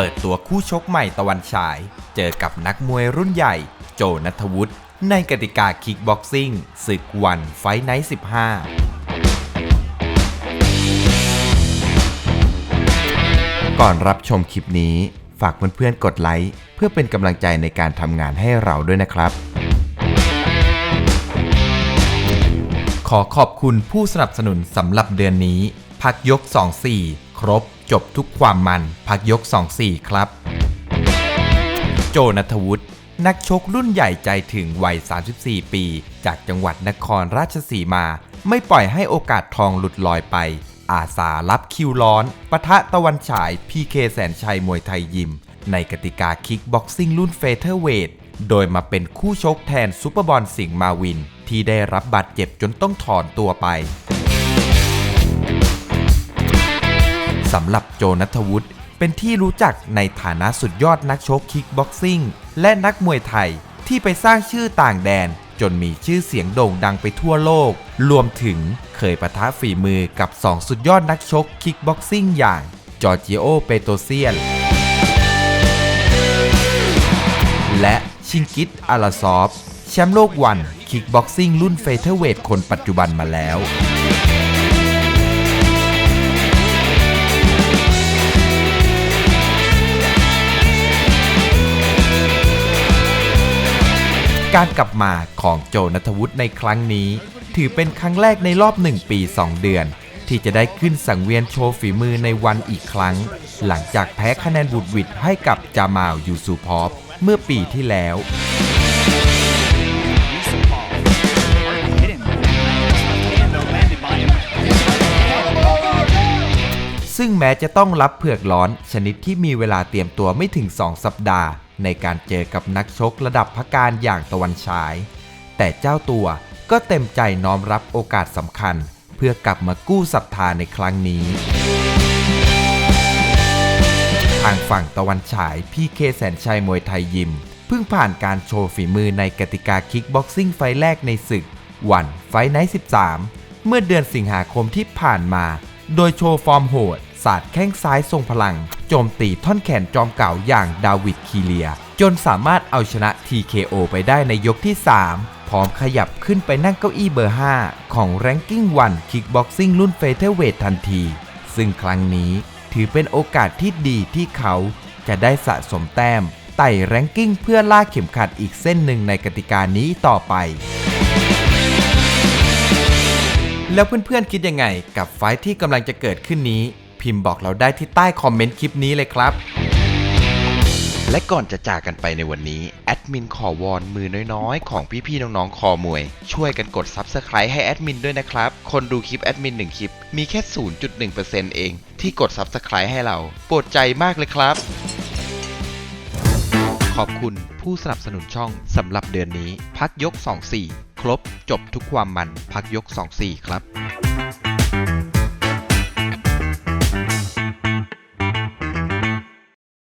เปิดตัวคู่ชกใหม่ตะวันฉาย เจอกับนักมวยรุ่นใหญ่ โจนัทวุฒิในกติกาคิกบ็อกซิ่งศึกวันไฟไนท์15 ก่อนรับชมคลิปนี้ ฝากเพื่อนๆกดไลค์เพื่อเป็นกำลังใจในการทำงานให้เราด้วยนะครับ ขอขอบคุณผู้สนับสนุนสำหรับเดือนนี้ พักยก 24 ครบ จบทุกความมันพักยก 24 ครับ โจนัทวุฒินักชกรุ่นใหญ่ใจถึงวัย 34 ปี จากจังหวัดนครราชสีมา ไม่ปล่อยให้โอกาสทองหลุดลอยไป อาสารับคิวร้อนปะทะตะวันฉายพีเคแสนชัยมวยไทยยิม ในกติกาคิกบ็อกซิ่งรุ่นเฟเธอร์เวทโดยมาเป็นคู่ชกแทนซูเปอร์บอลสิงห์มาวิน ที่ได้รับบาดเจ็บจนต้องถอนตัวไป สำหรับโจนัทวุฒิเป็นที่รู้จักในฐานะสุดยอดนักชกคิกบ็อกซิ่งและนักมวยไทยที่ไปสร้างชื่อต่างแดน จนมีชื่อเสียงโด่งดังไปทั่วโลก รวมถึงเคยปะทะฝีมือกับ 2 สุดยอดนักชกคิกบ็อกซิ่งอย่างจอร์จิโอ เปโตเซียน และชิงกิตอาลาซอฟ แชมป์โลกวันคิกบ็อกซิ่งรุ่นเฟเธอร์เวทคนปัจจุบันมาแล้ว การกลับมาของโจนัทวุฒิในครั้งนี้ ถือเป็นครั้งแรกในรอบ 1 ปี 2 เดือน ที่จะได้ขึ้นสังเวียนโชว์ฝีมือในวันอีกครั้ง หลังจากแพ้คะแนนบุดวิดให้กับจามาวยูซูพอฟเมื่อปีที่แล้วซึ่งแม้จะต้องรับเผือกร้อนชนิดที่มีเวลาเตรียมตัวไม่ถึง 2 สัปดาห์ ในการเจอกับนักชกระดับพักการอย่างตะวันฉาย แต่เจ้าตัวก็เต็มใจน้อมรับโอกาสสำคัญ เพื่อกลับมากู้ศรัทธาในครั้งนี้ ทางฝั่งตะวันฉายพี่เคแสนชัยมวยไทยยิม เพิ่งผ่านการโชว์ฝีมือในกติกาคิกบ็อกซิ่งไฟแรกในศึก วันไฟไนท์13 เมื่อเดือนสิงหาคมที่ผ่านมา โดยโชว์ฟอร์มโหด สาดแข้งซ้ายทรงพลัง โจมตีท่อนแขนจอมเก่าอย่างดาวิดคีเลีย จนสามารถเอาชนะ TKO ไปได้ในยกที่ 3 พร้อมขยับขึ้นไปนั่งเก้าอี้เบอร์ 5 ของ Ranking 1 Kickboxing รุ่นเฟเธอร์เวททันที ซึ่งครั้งนี้ถือเป็นโอกาสที่ดีที่เขาจะได้สะสมแต้มไต่แรงกิ้งเพื่อล่าเข็มขัดอีกเส้นหนึ่งในกติกานี้ต่อไป แล้วเพื่อนๆคิดยังไงกับไฟที่กำลังจะเกิดขึ้นนี้ พิมพ์บอกเราได้ที่ใต้คอมเมนต์คลิปนี้เลยครับ และก่อนจะจากกันไปในวันนี้ แอดมินขอวอนมือน้อยๆ ของพี่ๆน้องๆคอมวย ช่วยกันกด Subscribe ให้แอดมินด้วยนะครับ คนดูคลิปแอดมิน1คลิป มีแค่ 0.1%เอง ที่กด Subscribe ให้เรา โปรดใจมากเลยครับ ขอบคุณผู้สนับสนุนช่องสำหรับเดือนนี้ พักยก 24 ครบจบทุกความมันพักยก 24 ครับ